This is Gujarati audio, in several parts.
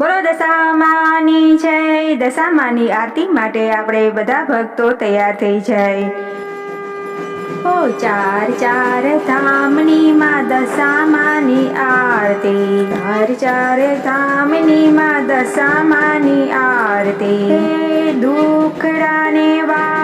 બોલો દશામાની જય. દશામાની આરતી માટે આપણે બધા ભક્તો તૈયાર થઈ જાય ઓ ચાર ચાર ધામની માં દશામાની આરતી. ચાર ચાર ધામની માં દશામાની આરતી. દુખડાને સુખડા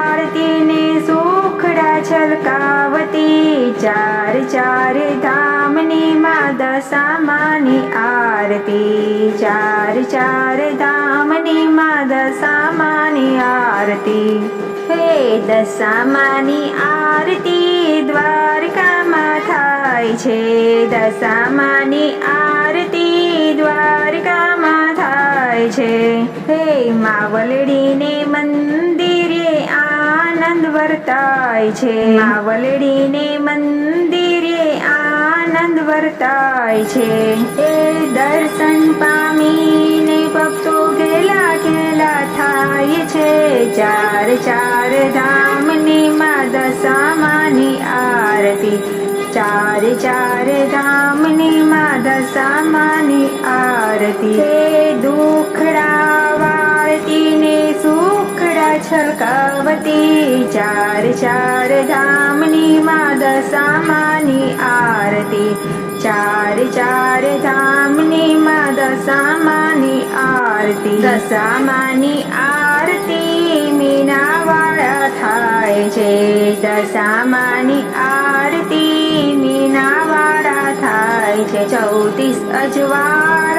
છલકાવતી, ચાર ચાર ધામની માં દશામાની આરતી. ચાર ચાર ધામની માં દશામાની આરતી. હે દશામાની આરતી દ્વારકામાં થાય છે. દશામાની આરતી દ્વારકામાં થાય છે. હે માવલડીને મંદિરે આનંદ વર્તાય છે. માવલડીને મંદિરે આનંદ વર્તાય છે. એ દર્શન પામીને ભક્તો ગેલા ગેલા થાય છે. ચાર ચાર ધામની મા દશામાની આરતી. ચાર ચાર ધામની મા દશામાની આરતી. હે દુખડા છલકાવતી ચાર ચાર ધામની માં દશામાની આરતી ચાર ચાર ધામની માં દશામાની આરતી દશામાની આરતી મીનાવાળા થાય છે દશામાની આરતી મીનાવાળા થાય છે ચૌતીસ અજવાળા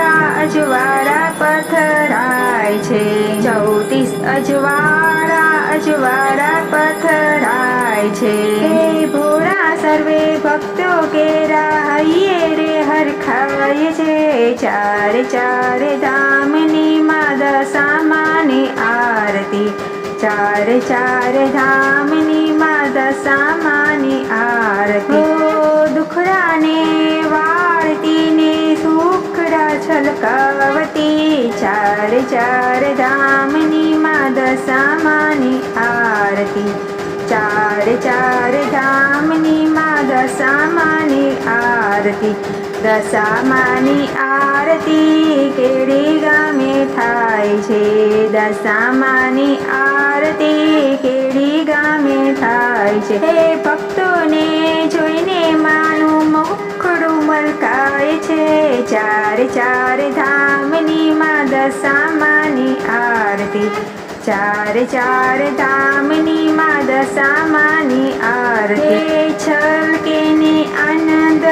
અજવાળા પથરાય છે. ચૌતીસ અજવાળા અજવાળા પથરાય છે. હે ભોળા સર્વે ભક્તો કેરા હૈયે રે હરખાય છે. ચાર ચાર ધામની માં દશામાની આરતી. ચાર ચાર ધામની માં દશામાની આરતી. દુખડાને ને સુખડા છલકાવતી ચાર ચાર ધામની માં દશામાની આરતી ચાર ચાર ધામની માં દશામાની આરતી દશામાની આરતી કેડી ગામે થાય છે દશામાની આરતી કેડી ગામે થાય છે હે ભક્તોને જોઈને માનું મલકાય છે, ચાર ચાર ધામની માં દશામાની આરતી. ચાર ચાર ધામની માં દશામાની આરતી. છલકે ને આનંદ,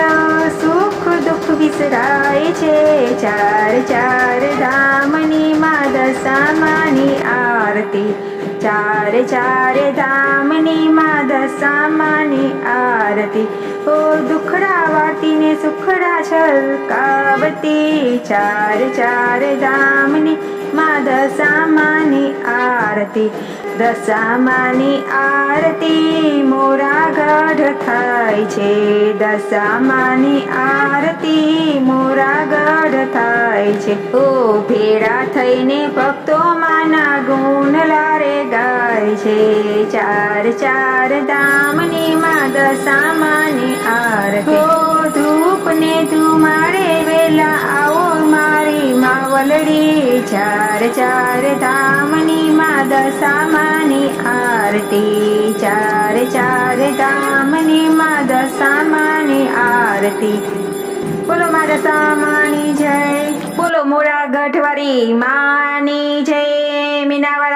સુખ દુઃખ વિસરાય છે. ચાર ચાર ધામની માં દશામાની આરતી. ચાર ચારે ધામની માં દશામાની આરતી. ઓ દુખડા વાટીને સુખડા છલકાવતી ચાર ચાર ધામની માં દશામાની આરતી દશામાની આરતી મોરા ગઢ થાય છે દશામાની આરતી મોરા ગઢ થાય છે ઓ ભેળા થઈને ભક્તો માના ગુણ લારે ગાય છે ચાર ચાર દામની માં દશામાની આરતી ધૂપ ને ધુમાડે વેલા આવો મારી માવલડી ચાર ચાર ધામની માં દશામાની આરતી. ચાર ચાર ધામની માં દશામાની આરતી. બોલો મારા સામાની જય, બોલો મોરા ગઢવારી માની જય. મીનાવાળા માની